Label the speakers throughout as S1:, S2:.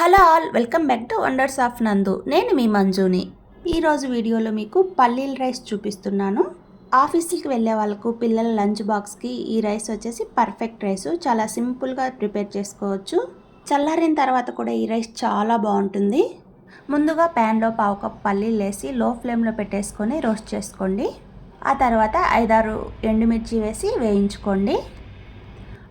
S1: Hello all welcome back to wonders of Nandu. నేను మీ మంజుని. ఈరోజు వీడియోలో మీకు పల్లీల రైస్ చూపిస్తున్నాను. ఆఫీస్కి వెళ్ళే వాళ్ళకు పిల్లల లంచ్ బాక్స్కి ఈ రైస్ వచ్చేసి పర్ఫెక్ట్ రైస్. చాలా సింపుల్గా ప్రిపేర్ చేసుకోవచ్చు. చల్లారిన తర్వాత కూడా ఈ రైస్ చాలా బాగుంటుంది. ముందుగా ప్యాన్లో పావు కప్ పల్లీలు వేసి లో ఫ్లేమ్లో పెట్టేసుకొని రోస్ట్ చేసుకోండి. ఆ తర్వాత ఐదారు ఎండుమిర్చి వేసి వేయించుకోండి.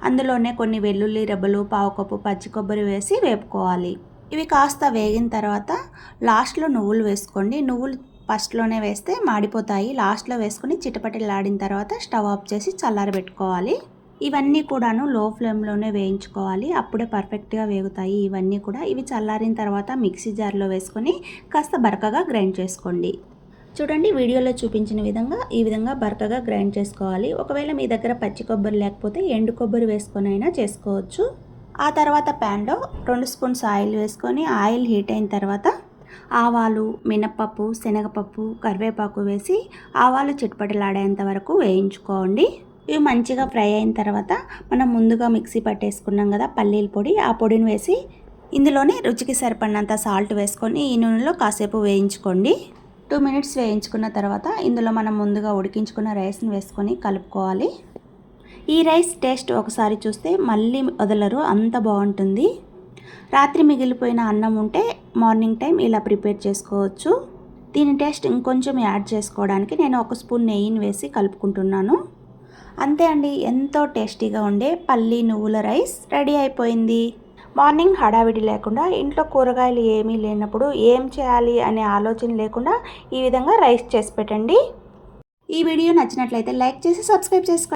S1: అందులోనే కొన్ని వెల్లుల్లి రెబ్బలు పావు కప్పు పచ్చి కొబ్బరి వేసి వేపుకోవాలి. ఇవి కాస్త వేగిన తర్వాత లాస్ట్లో నువ్వులు వేసుకోండి. నువ్వులు ఫస్ట్లోనే వేస్తే మాడిపోతాయి. లాస్ట్లో వేసుకొని చిటపటిలాడిన తర్వాత స్టవ్ ఆఫ్ చేసి చల్లారబెట్టుకోవాలి. ఇవన్నీ కూడాను లో ఫ్లేమ్లోనే వేయించుకోవాలి. అప్పుడే పర్ఫెక్ట్గా వేగుతాయి ఇవన్నీ కూడా. ఇవి చల్లారిన తర్వాత మిక్సీ జార్లో వేసుకొని కాస్త బరకగా గ్రైండ్ చేసుకోండి. చూడండి వీడియోలో చూపించిన విధంగా ఈ విధంగా బరకగా గ్రైండ్ చేసుకోవాలి. ఒకవేళ మీ దగ్గర పచ్చి కొబ్బరి లేకపోతే ఎండు కొబ్బరి వేసుకొని అయినా చేసుకోవచ్చు. ఆ తర్వాత ప్యాన్లో రెండు స్పూన్స్ ఆయిల్ వేసుకొని ఆయిల్ హీట్ అయిన తర్వాత ఆవాలు మినప్పప్పు శనగపప్పు కరివేపాకు వేసి ఆవాలు చిట్పటలాడేంత వరకు వేయించుకోండి. ఇవి మంచిగా ఫ్రై అయిన తర్వాత మనం ముందుగా మిక్సీ పట్టేసుకున్నాం కదా పల్లీల పొడి ఆ పొడిని వేసి ఇందులోనే రుచికి సరిపడినంత సాల్ట్ వేసుకొని ఈ నూనెలో కాసేపు వేయించుకోండి. టూ మినిట్స్ వేయించుకున్న తర్వాత ఇందులో మనం ముందుగా ఉడికించుకున్న రైస్ని వేసుకొని కలుపుకోవాలి. ఈ రైస్ టేస్ట్ ఒకసారి చూస్తే మళ్ళీ వదలరు అంత బాగుంటుంది. రాత్రి మిగిలిపోయిన అన్నం ఉంటే మార్నింగ్ టైం ఇలా ప్రిపేర్ చేసుకోవచ్చు. దీని టేస్ట్ ఇంకొంచెం యాడ్ చేసుకోవడానికి నేను ఒక స్పూన్ నెయ్యిని వేసి కలుపుకుంటున్నాను. అంతే అండి ఎంతో టేస్టీగా ఉండే పల్లి నువ్వుల రైస్ రెడీ అయిపోయింది. మార్నింగ్ హడావిడి లేకుండా ఇంట్లో కూరగాయలు ఏమీ లేనప్పుడు ఏం చేయాలి అనే ఆలోచన లేకుండా ఈ విధంగా రైస్ చేసి పెట్టండి. ఈ వీడియో నచ్చినట్లయితే లైక్ చేసి సబ్స్క్రైబ్ చేసుకోండి.